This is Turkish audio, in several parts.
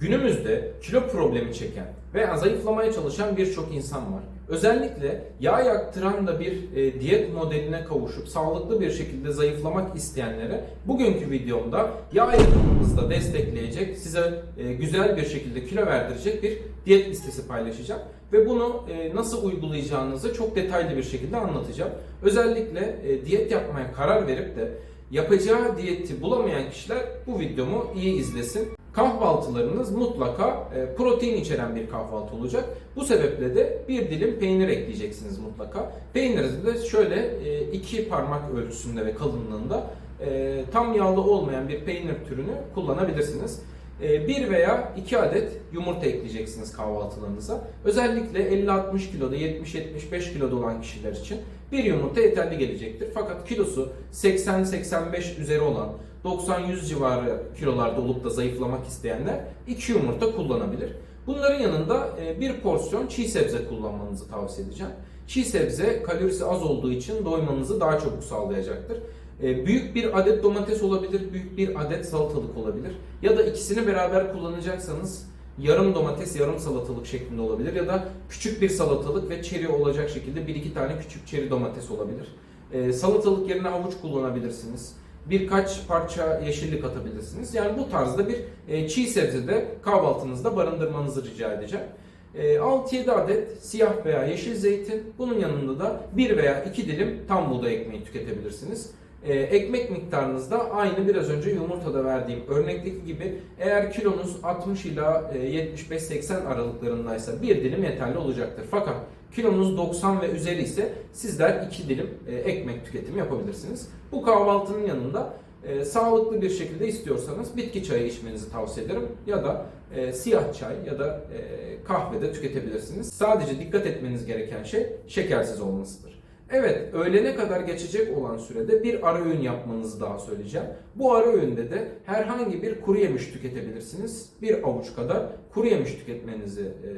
Günümüzde kilo problemi çeken veya zayıflamaya çalışan birçok insan var. Özellikle yağ yaktıran da bir e, diyet modeline kavuşup sağlıklı bir şekilde zayıflamak isteyenlere bugünkü videomda yağ yakımımızda destekleyecek, size e, güzel bir şekilde kilo verdirecek bir diyet listesi paylaşacağım. Ve bunu e, nasıl uygulayacağınızı çok detaylı bir şekilde anlatacağım. Özellikle e, diyet yapmaya karar verip de yapacağı diyeti bulamayan kişiler bu videomu iyi izlesin. Kahvaltılarınız mutlaka e, protein içeren bir kahvaltı olacak. Bu sebeple de bir dilim peynir ekleyeceksiniz mutlaka. Peynirinizi de şöyle e, iki parmak ölçüsünde ve kalınlığında e, tam yağlı olmayan bir peynir türünü kullanabilirsiniz. Bir veya iki adet yumurta ekleyeceksiniz kahvaltılarınıza. Özellikle 50-60 kiloda, 70-75 kiloda olan kişiler için bir yumurta yeterli gelecektir. Fakat kilosu 80-85 üzeri olan 90-100 civarı kilolarda olup da zayıflamak isteyenler 2 yumurta kullanabilir. Bunların yanında e, bir porsiyon çiğ sebze kullanmanızı tavsiye edeceğim. Çiğ sebze kalorisi az olduğu için doymanızı daha çabuk sağlayacaktır. E, Büyük bir adet domates olabilir, büyük bir adet salatalık olabilir. Ya da ikisini beraber kullanacaksanız yarım domates, yarım salatalık şeklinde olabilir. Ya da küçük bir salatalık ve çeri olacak şekilde bir iki tane küçük çeri domates olabilir. E, Salatalık yerine havuç kullanabilirsiniz birkaç parça yeşillik atabilirsiniz. Yani bu tarzda bir e, çiğ sebze de kahvaltınızda barındırmanızı rica edeceğim. E, 6-7 adet siyah veya yeşil zeytin. Bunun yanında da 1 veya 2 dilim tam buğday ekmeği tüketebilirsiniz. E, ekmek miktarınız da aynı biraz önce yumurtada verdiğim örnekteki gibi eğer kilonuz 60 ila e, 75-80 aralıklarındaysa bir dilim yeterli olacaktır. Fakat kilonuz 90 ve üzeri ise sizler 2 dilim e, ekmek tüketimi yapabilirsiniz. Bu kahvaltının yanında e, sağlıklı bir şekilde istiyorsanız bitki çayı içmenizi tavsiye ederim ya da e, siyah çay ya da e, kahve de tüketebilirsiniz. Sadece dikkat etmeniz gereken şey şekersiz olmasıdır. Evet, öğlene kadar geçecek olan sürede bir ara öğün yapmanızı daha söyleyeceğim. Bu ara öğünde de herhangi bir kuru yemiş tüketebilirsiniz. Bir avuç kadar kuru yemiş tüketmenizi e,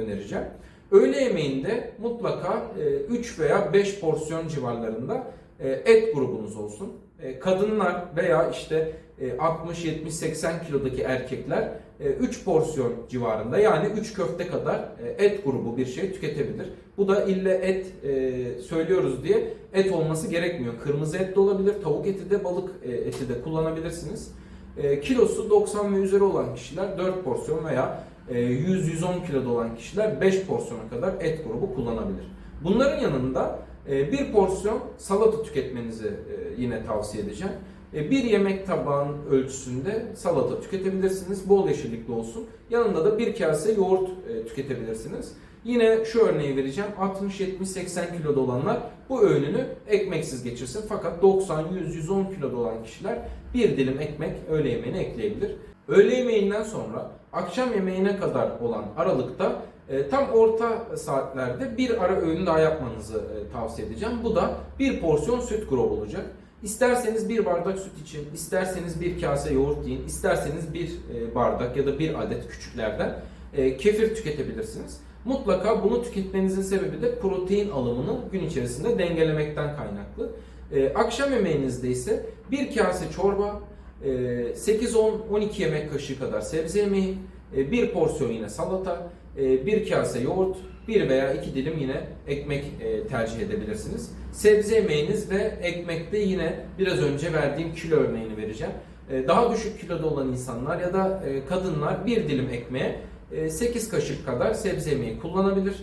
önereceğim. Öğle yemeğinde mutlaka e, 3 veya 5 porsiyon civarlarında e, et grubunuz olsun. E, Kadınlar veya işte e, 60, 70, 80 kilodaki erkekler 3 porsiyon civarında yani 3 köfte kadar e, et grubu bir şey tüketebilir. Bu da ille et e, söylüyoruz diye et olması gerekmiyor. Kırmızı et de olabilir, tavuk eti de, balık e, eti de kullanabilirsiniz. E, Kilosu 90 ve üzeri olan kişiler 4 porsiyon veya e, 100-110 kiloda olan kişiler 5 porsiyona kadar et grubu kullanabilir. Bunların yanında e, bir porsiyon salata tüketmenizi e, yine tavsiye edeceğim. E, Bir yemek tabağının ölçüsünde salata tüketebilirsiniz. Bol yeşillikli olsun. Yanında da bir kase yoğurt e, tüketebilirsiniz. Yine şu örneği vereceğim. 60, 70, 80 kiloda olanlar bu öğününü ekmeksiz geçirsin. Fakat 90, 100, 110 kiloda olan kişiler bir dilim ekmek öğle yemeğine ekleyebilir. Öğle yemeğinden sonra akşam yemeğine kadar olan aralıkta e, tam orta saatlerde bir ara öğün daha yapmanızı tavsiye edeceğim. Bu da bir porsiyon süt grubu olacak. İsterseniz bir bardak süt için, isterseniz bir kase yoğurt yiyin, isterseniz bir e, bardak ya da bir adet küçüklerden e, kefir tüketebilirsiniz. Mutlaka bunu tüketmenizin sebebi de protein alımını gün içerisinde dengelemekten kaynaklı. E, Akşam yemeğinizde ise bir kase çorba, e, 8-10-12 yemek kaşığı kadar sebze yemeği, bir porsiyon yine salata, bir kase yoğurt, bir veya iki dilim yine ekmek e, tercih edebilirsiniz. Sebze yemeğiniz ve ekmekte yine biraz önce verdiğim kilo örneğini vereceğim. E, Daha düşük kiloda olan insanlar ya da e, kadınlar bir dilim ekmeğe e, 8 kaşık kadar sebze yemeği kullanabilir.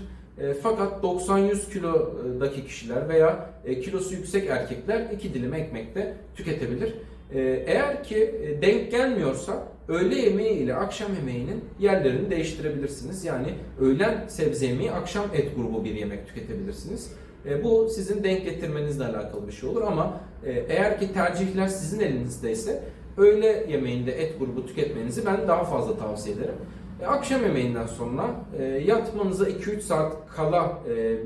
E, Fakat 90-100 kilodaki kişiler veya e, kilosu yüksek erkekler 2 dilim ekmekte tüketebilir. E, Eğer ki e, denk gelmiyorsa öğle yemeği ile akşam yemeğinin yerlerini değiştirebilirsiniz. Yani öğlen sebze yemeği, akşam et grubu bir yemek tüketebilirsiniz. E, Bu sizin denk getirmenizle alakalı bir şey olur ama e, eğer ki tercihler sizin elinizdeyse öğle yemeğinde et grubu tüketmenizi ben daha fazla tavsiye ederim. Akşam yemeğinden sonra yatmanıza 2-3 saat kala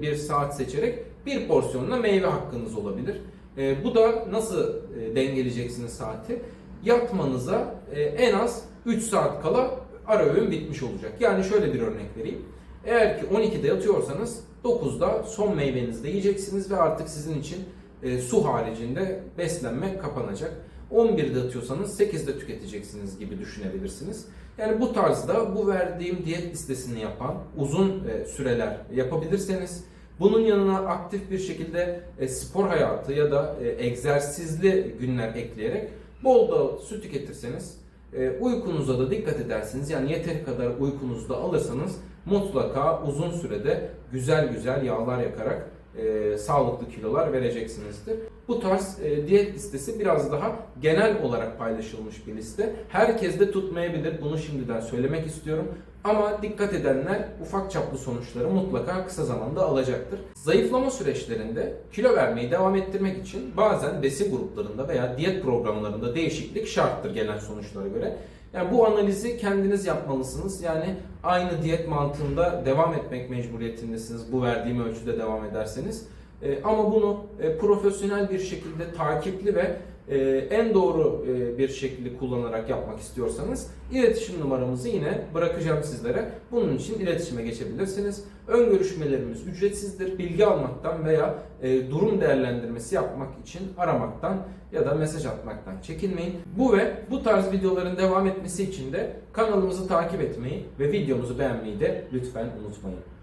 bir saat seçerek bir porsiyonla meyve hakkınız olabilir. E, bu da nasıl e, dengeleyeceksiniz saati? Yatmanıza e, en az 3 saat kala ara öğün bitmiş olacak. Yani şöyle bir örnek vereyim. Eğer ki 12'de yatıyorsanız 9'da son meyvenizi de yiyeceksiniz ve artık sizin için e, su haricinde beslenme kapanacak. 11'de atıyorsanız 8'de tüketeceksiniz gibi düşünebilirsiniz. Yani bu tarzda bu verdiğim diyet listesini yapan uzun e, süreler yapabilirseniz bunun yanına aktif bir şekilde e, spor hayatı ya da e, egzersizli günler ekleyerek bol da su tüketirseniz e, uykunuza da dikkat edersiniz. Yani yeteri kadar uykunuzu da alırsanız mutlaka uzun sürede güzel güzel yağlar yakarak e, sağlıklı kilolar vereceksinizdir. Bu tarz e, diyet listesi biraz daha genel olarak paylaşılmış bir liste. Herkes de tutmayabilir. Bunu şimdiden söylemek istiyorum. Ama dikkat edenler ufak çaplı sonuçları mutlaka kısa zamanda alacaktır. Zayıflama süreçlerinde kilo vermeyi devam ettirmek için bazen besin gruplarında veya diyet programlarında değişiklik şarttır gelen sonuçlara göre. Yani bu analizi kendiniz yapmalısınız. Yani aynı diyet mantığında devam etmek mecburiyetindesiniz bu verdiğim ölçüde devam ederseniz. E, ama bunu e, profesyonel bir şekilde takipli ve e, en doğru e, bir şekilde kullanarak yapmak istiyorsanız iletişim numaramızı yine bırakacağım sizlere. Bunun için iletişime geçebilirsiniz. Ön görüşmelerimiz ücretsizdir. Bilgi almaktan veya e, durum değerlendirmesi yapmak için aramaktan ya da mesaj atmaktan çekinmeyin. Bu ve bu tarz videoların devam etmesi için de kanalımızı takip etmeyi ve videomuzu beğenmeyi de lütfen unutmayın.